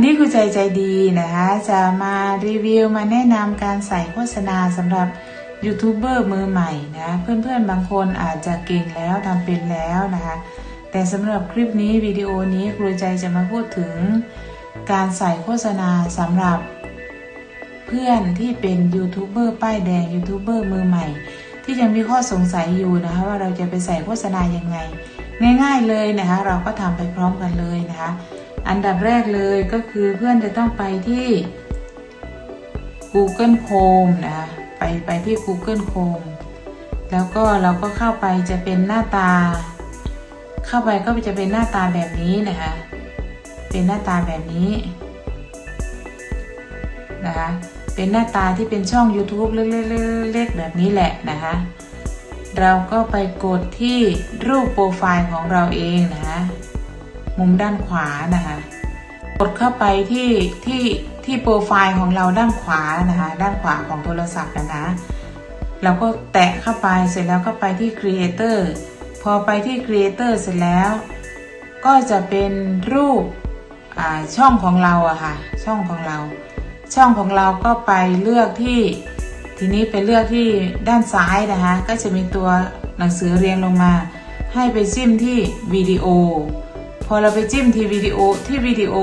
วันนี้ครูใจใจดีนะคะ จะมารีวิวมาแนะนำการใส่โฆษณาสำหรับยูทูบเบอร์มือใหม่นะ เพื่อนๆบางคนอาจจะเก่งแล้วทำเป็นแล้วนะคะ แต่สำหรับคลิปนี้วิดีโอนี้ครูใจจะมาพูดถึง การใส่โฆษณาสำหรับ เพื่อนที่เป็นยูทูบเบอร์ป้ายแดงยูทูบเบอร์มือใหม่ ที่ยังมีข้อสงสัยอยู่นะคะว่าเราจะไปใส่โฆษณายังไง ง่าย ๆเลยนะคะ เราก็ทำไปพร้อมกันเลยนะคะ อันดับแรกเลยก็คือเพื่อนจะต้องไปที่ Google Chrome นะคะไปไปที่ Google Chrome แล้วก็เราก็เข้าไปจะเป็นหน้าตา เข้าไปก็จะเป็นหน้าตาแบบนี้นะคะ เป็นหน้าตาแบบนี้นะคะเป็นหน้าตาที่เป็นช่อง YouTube เล็กๆๆๆแบบนี้แหละนะคะเราก็ไปกดที่รูปโปรไฟล์ของเราเองนะคะ มุมด้านขวานะคะ กดเข้าไปที่ที่ที่โปรไฟล์ของเราด้านขวานะคะ ด้านขวาของโทรศัพท์นะนะเราก็แตะเข้าไปเสร็จแล้วก็ไปที่ Creator พอไปที่ Creator เสร็จแล้ว ก็จะเป็นรูปช่องของเราอะค่ะ ช่องของเรา ช่องของเราก็ไปเลือกที่ ทีนี้ไปเลือกที่ด้านซ้ายนะคะ ก็จะมีตัวหนังสือเรียงลงมา ให้ไปจิ้มที่วิดีโอ อเราไปจิ้มที่วิดีโอที่วิดีโอ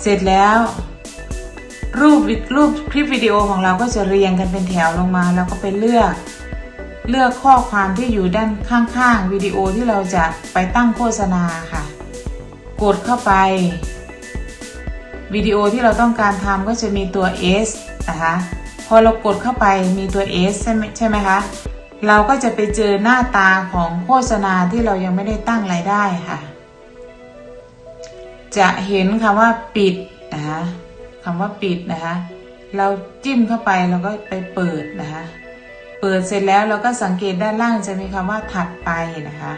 เสร็จแล้ว รูปรูปคลิปวิดีโอของเราก็จะเรียงกันเป็นแถวลงมา แล้วก็ไปเลือก เลือกข้อความที่อยู่ด้านข้างๆวิดีโอที่เราจะไปตั้งโฆษณาค่ะ กดเข้าไปวิดีโอที่เราต้องการทำก็จะมีตัว S นะคะพอเรากดเข้าไปมีตัว S ใช่ไหมใช่ไหมคะเราก็จะไปเจอหน้าตาของโฆษณาที่เรายังไม่ได้ตั้งรายได้ค่ะ จะเห็นคำว่าปิดนะคะคำว่าปิดนะคะเราจิ้มเข้าไปเราก็ไปเปิดนะคะเปิดเสร็จแล้วเราก็สังเกตด้านล่างจะมีคำว่าถัดไปนะคะ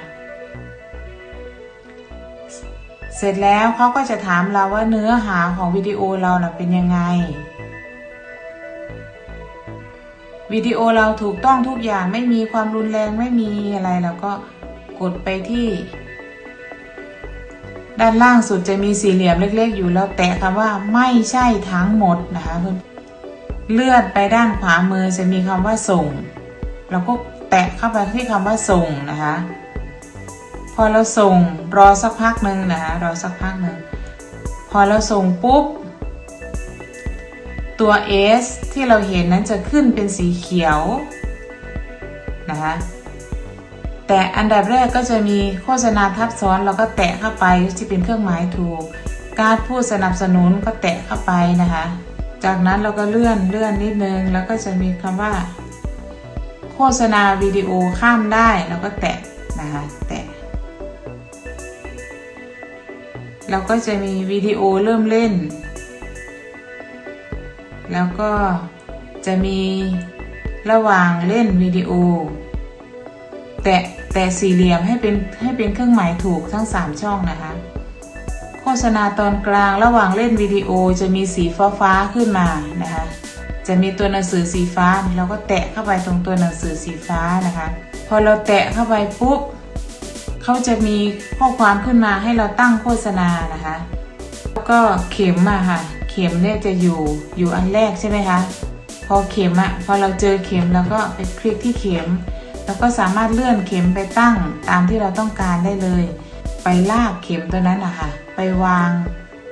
เสร็จแล้วเขาก็จะถามเราว่าเนื้อหาของวิดีโอเรานะเป็นยังไง วิดีโอเราถูกต้องทุกอย่างไม่มีความรุนแรงไม่มีอะไร แล้วก็กดไปที่ ด้านล่างสุดจะมีสี่เหลี่ยมเล็ก ๆ อยู่แล้วแตะคำว่าไม่ใช่ทั้งหมดนะคะเพื่อนเลื่อนไปด้านขวามือจะมีคำว่าส่ง เราก็แตะเข้าไปที่คำว่าส่งนะคะ พอเราส่งรอสักพักหนึ่งนะคะรอสักพักหนึ่งพอเราส่งปุ๊บ ตัว S ที่เราเห็นนั้นจะขึ้นเป็นสีเขียวนะคะ แต่อันดับแรกก็จะมีโฆษณาทับซ้อนเราก็แตะเข้าไปที่เป็นเครื่องหมายถูก การพูดสนับสนุนก็แตะเข้าไปนะคะ จากนั้นเราก็เลื่อนเลื่อนนิดนึงแล้วก็จะมีคำว่า โฆษณาวิดีโอข้ามได้เราก็แตะนะคะแตะเราก็จะมีวิดีโอเริ่มเล่น แล้วก็จะมีระหว่างเล่นวิดีโอ แตะ แตะสี่เหลี่ยมให้เป็นให้เป็นเครื่องหมายถูกทั้ง 3 ช่องนะคะ โฆษณาตอนกลางระหว่างเล่นวิดีโอจะมีสีฟ้าฟ้าขึ้นมานะคะ จะมีตัวหนังสือสีฟ้าเราก็แตะเข้าไปตรงตัวหนังสือสีฟ้านะคะ พอเราแตะเข้าไปปุ๊บเขาจะมีข้อความขึ้นมาให้เราตั้งโฆษณานะคะแล้วก็เข็มอะค่ะ เข็มเนี่ยจะอยู่อยู่อันแรกใช่ไหมคะพอเข็มอะพอเราเจอเข็มแล้วก็ไปคลิกที่เข็ม แล้วก็สามารถเลื่อนเข็มไปตั้งตามที่เราต้องการได้เลย ไปลากเข็มตัวนั้นนะคะไปวาง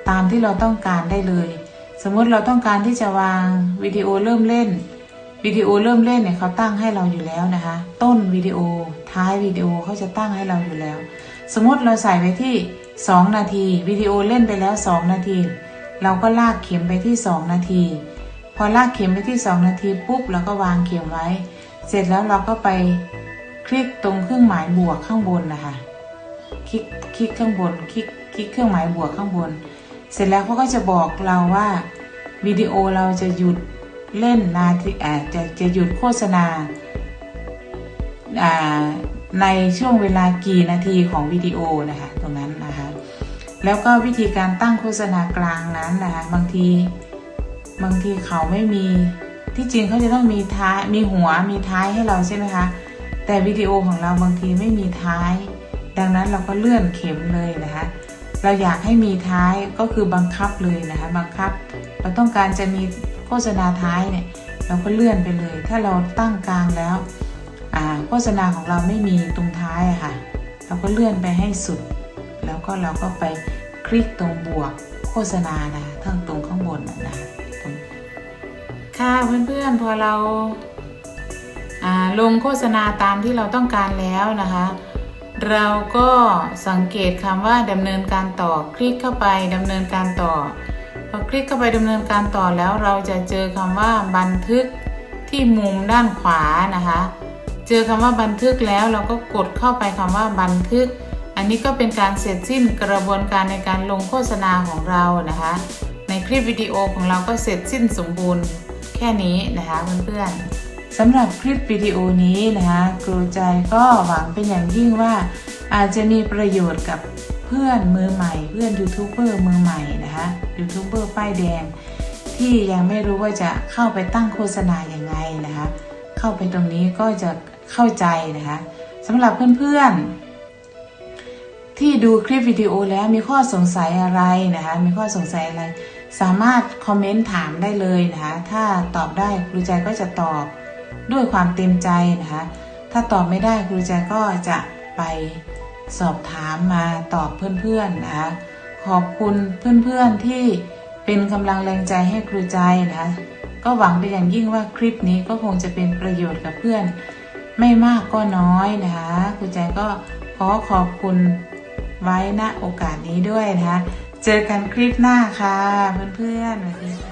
ตามที่เราต้องการได้เลย สมมติเราต้องการที่จะวางวิดีโอเริ่มเล่นวิดีโอเริ่มเล่นเนี่ยเขาตั้งให้เราอยู่แล้วนะคะ ต้นวิดีโอท้ายวิดีโอเขาจะตั้งให้เราอยู่แล้ว สมมติเราใส่ไว้ที่ 2 นาทีวิดีโอเล่นไปแล้ว 2 นาที เราก็ลากเข็มไปที่ 2 นาที พอลากเข็มไปที่ 2 นาทีปุ๊บเราก็วางเข็มไว้ เสร็จแล้วเราก็ไปคลิกตรงเครื่องหมายบวกข้างบนนะคะคลิกคลิกข้างบนคลิกคลิกเครื่องหมายบวกข้างบน เสร็จแล้วเขาก็จะบอกเราว่าวิดีโอเราจะหยุดเล่นนาทีอาจะจะหยุดโฆษณาอ่าในช่วงเวลากี่นาทีของวิดีโอนะคะตรงนั้นนะคะแล้วก็วิธีการตั้งโฆษณากลางนั้นนะคะบางทีบางทีเขาไม่มี ที่จริงเขาจะต้องมีท้ายมีหัวมีท้ายให้เราใช่ไหมคะ แต่วิดีโอของเราบางทีไม่มีท้าย ดังนั้นเราก็เลื่อนเข็มเลยนะคะ เราอยากให้มีท้ายก็คือบังคับเลยนะคะบังคับ เราต้องการจะมีโฆษณาท้ายเนี่ยเราก็เลื่อนไปเลย ถ้าเราตั้งกลางแล้วโฆษณาของเราไม่มีตรงท้ายอะค่ะ เราก็เลื่อนไปให้สุด แล้วก็เราก็ไปคลิกตรงบวกโฆษณานะทั้งตรงข้างบนนะนะ ค่ะเพื่อนๆพอเราอ่าลงโฆษณาตามที่เราต้องการแล้วนะคะ เราก็สังเกตคำว่าดำเนินการต่อคลิกเข้าไปดำเนินการต่อพอคลิกเข้าไปดำเนินการต่อแล้วเราจะเจอคำว่าบันทึกที่มุมด้านขวานะคะ เจอคำว่าบันทึกแล้วเราก็กดเข้าไปคำว่าบันทึก อันนี้ก็เป็นการเสร็จสิ้นกระบวนการในการลงโฆษณาของเรานะคะ ในคลิปวิดีโอของเราก็เสร็จสิ้นสมบูรณ์ แค่นี้นะคะเพื่อนๆสำหรับคลิปวิดีโอนี้นะคะครูใจก็หวังเป็นอย่างยิ่งว่า อาจจะมีประโยชน์กับเพื่อนมือใหม่ เพื่อนยูทูบเบอร์มือใหม่นะคะยูทูบเบอร์ป้ายแดง ที่ยังไม่รู้ว่าจะเข้าไปตั้งโฆษณาอย่างไงนะคะ เข้าไปตรงนี้ก็จะเข้าใจนะคะสำหรับเพื่อนๆที่ดูคลิปวิดีโอแล้วมีข้อสงสัยอะไรนะคะ มีข้อสงสัยอะไร สามารถคอมเมนต์ถามได้เลยนะคะ ถ้าตอบได้ครูใจก็จะตอบด้วยความเต็มใจนะคะ ถ้าตอบไม่ได้ครูใจก็จะไปสอบถามมาตอบเพื่อนๆนะคะ ขอบคุณเพื่อนๆที่เป็นกำลังแรงใจให้ครูใจนะคะ ก็หวังเป็นอย่างยิ่งว่าคลิปนี้ก็คงจะเป็นประโยชน์กับเพื่อน ไม่มากก็น้อยนะคะครูใจก็ขอขอบคุณไว้ณโอกาสนี้ด้วยนะคะ เจอกันคลิปหน้าค่ะเพื่อนๆสวัสดีค่ะ